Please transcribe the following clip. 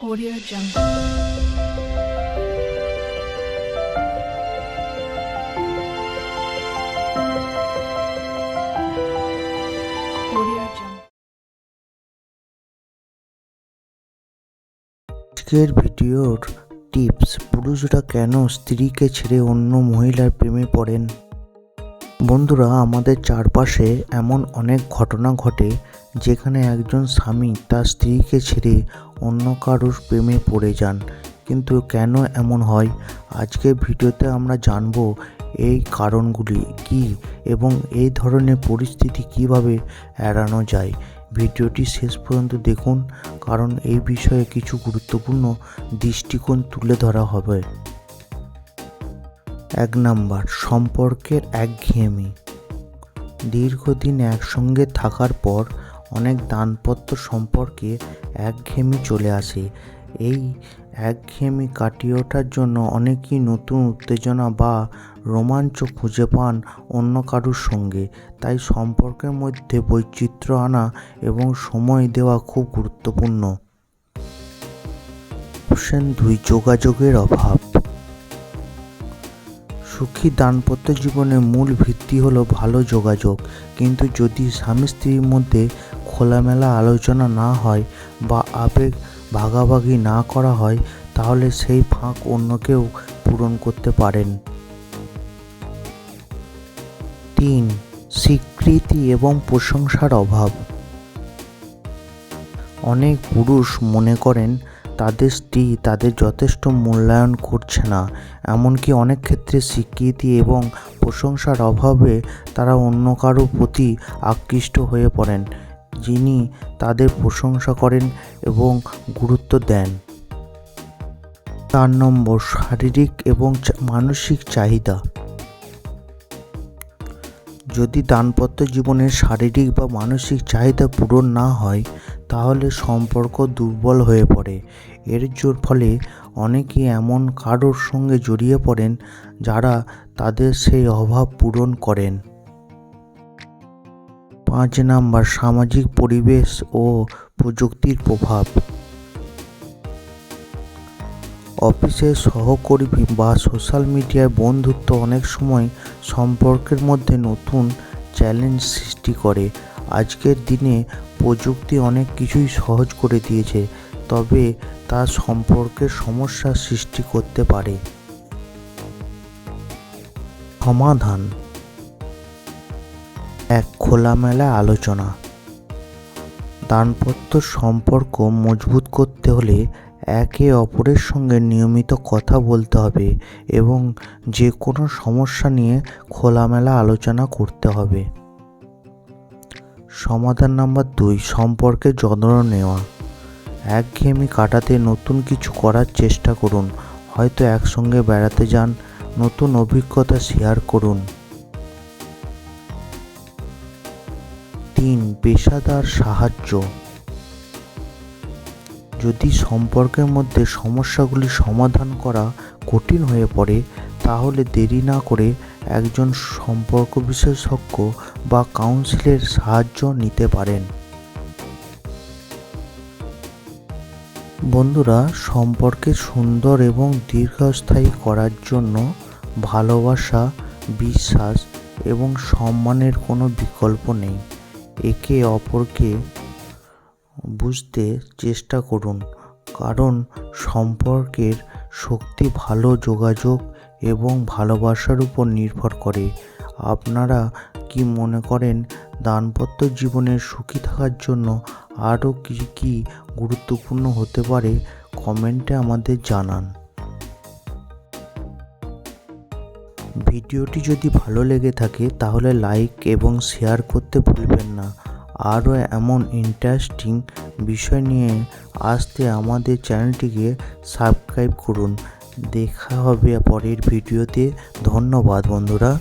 Audio Jungle. আজকের ভিডিওর tips পুরুষরা কেন স্ত্রীকে ছেড়ে অন্য মহিলার প্রেমে পড়েন বন্ধুরা, আমাদের চারপাশে এমন অনেক ঘটনা ঘটে যেখানে একজন স্বামী তার স্ত্রীকে ছেড়ে অন্য কারোর প্রেমে পড়ে যান। কিন্তু কেন এমন হয়? আজকের ভিডিওতে আমরা জানব এই কারণগুলি কি এবং এই ধরনের পরিস্থিতি কীভাবে এড়ানো যায়। ভিডিওটি শেষ পর্যন্ত দেখুন, কারণ এই বিষয়ে কিছু গুরুত্বপূর্ণ দৃষ্টিকোণ তুলে ধরা হবে। এক নাম্বার, সম্পর্কের একঘেয়েমি। দীর্ঘদিন একসঙ্গে থাকার পর অনেক দানপত্র সম্পর্কে একঘেয়েমি চলে আসে। এই একঘেয়েমি কাটিয়ে ওঠার জন্য অনেকেই নতুন উত্তেজনা বা রোমাঞ্চ খুঁজে পান অন্য কারুর সঙ্গে। তাই সম্পর্কের মধ্যে বৈচিত্র্য আনা এবং সময় দেওয়া খুব গুরুত্বপূর্ণ। অপশন দুই, যোগাযোগের অভাব। সুখী দাম্পত্য জীবনের মূল ভিত্তি হলো ভালো যোগাযোগ। কিন্তু যদি স্বামী স্ত্রীর মধ্যে খোলামেলা আলোচনা না হয় বা আবেগ ভাগাভাগি না করা হয়, তাহলে সেই ফাঁক অন্য কেউ পূরণ করতে পারেন। তিন, স্বীকৃতি এবং প্রশংসার অভাব। অনেক পুরুষ মনে করেন তাদের স্ত্রী তাদের যথেষ্ট মূল্যায়ন করছে না, এমনকি অনেক ক্ষেত্রে স্বীকৃতি এবং প্রশংসার অভাবে তারা অন্য কারও প্রতি আকৃষ্ট হয়ে পড়েন, যিনি তাদের প্রশংসা করেন এবং গুরুত্ব দেন। চার নম্বর, শারীরিক এবং মানসিক চাহিদা। যদি দানপত্র জীবনের শারীরিক বা মানসিক চাহিদা পূরণ না হয় তাহলে সম্পর্ক দুর্বল হয়ে পড়ে। এর জোর ফলে অনেকেই এমন কারোর সঙ্গে জড়িয়ে পড়েন যারা তাদের সেই অভাব পূরণ করেন। পাঁচ নাম্বার, সামাজিক পরিবেশ ও প্রযুক্তির প্রভাব। অফিসের সহকর্মী বা সোশ্যাল মিডিয়ায় বন্ধুত্ব অনেক সময় সম্পর্কের মধ্যে নতুন চ্যালেঞ্জ সৃষ্টি করে। আজকের দিনে প্রযুক্তি অনেক কিছুই সহজ করে দিয়েছে, তবে তা সম্পর্কের সমস্যা সৃষ্টি করতে পারে। সমাধান এক খোলামেলা আলোচনা। দানপত্র সম্পর্ক মজবুত করতে হলে একে অপরের সঙ্গে নিয়মিত কথা বলতে হবে এবং যে কোনো সমস্যা নিয়ে খোলামেলা আলোচনা করতে হবে। সমাধান নাম্বার দুই সম্পর্কে যত্ন নেওয়া। একঘেয়েমি কাটাতে নতুন কিছু করার চেষ্টা করুন। হয়তো একসঙ্গে বেড়াতে যান, নতুন অভিজ্ঞতা শেয়ার করুন। তিন, পেশাদার সাহায্য। যদি সম্পর্কের মধ্যে সমস্যাগুলি সমাধান করা কঠিন হয়ে পড়ে, তাহলে দেরি না করে একজন সম্পর্ক বিশেষজ্ঞ বা কাউন্সিলের সাহায্য নিতে পারেন। বন্ধুরা, সম্পর্কে সুন্দর এবং দীর্ঘস্থায়ী করার জন্য ভালোবাসা, বিশ্বাস এবং সম্মানের কোনো বিকল্প নেই। একে অপরকে বুঝতে চেষ্টা করুন, কারণ সম্পর্কের শক্তি ভালো যোগাযোগ এবং ভালোবাসার উপর নির্ভর করে। আপনারা কি মনে করেন দাম্পত্য জীবনের সুখী থাকার জন্য আরও কি কি গুরুত্বপূর্ণ হতে পারে? কমেন্টে আমাদের জানান। ভিডিওটি যদি ভালো লেগে থাকে তাহলে লাইক এবং শেয়ার করতে ভুলবেন না। আরও এমন ইন্টারেস্টিং বিষয় নিয়ে আসতে আমাদের চ্যানেলটিকে সাবস্ক্রাইব করুন। দেখা হবে পরের ভিডিওতে। ধন্যবাদ বন্ধুরা।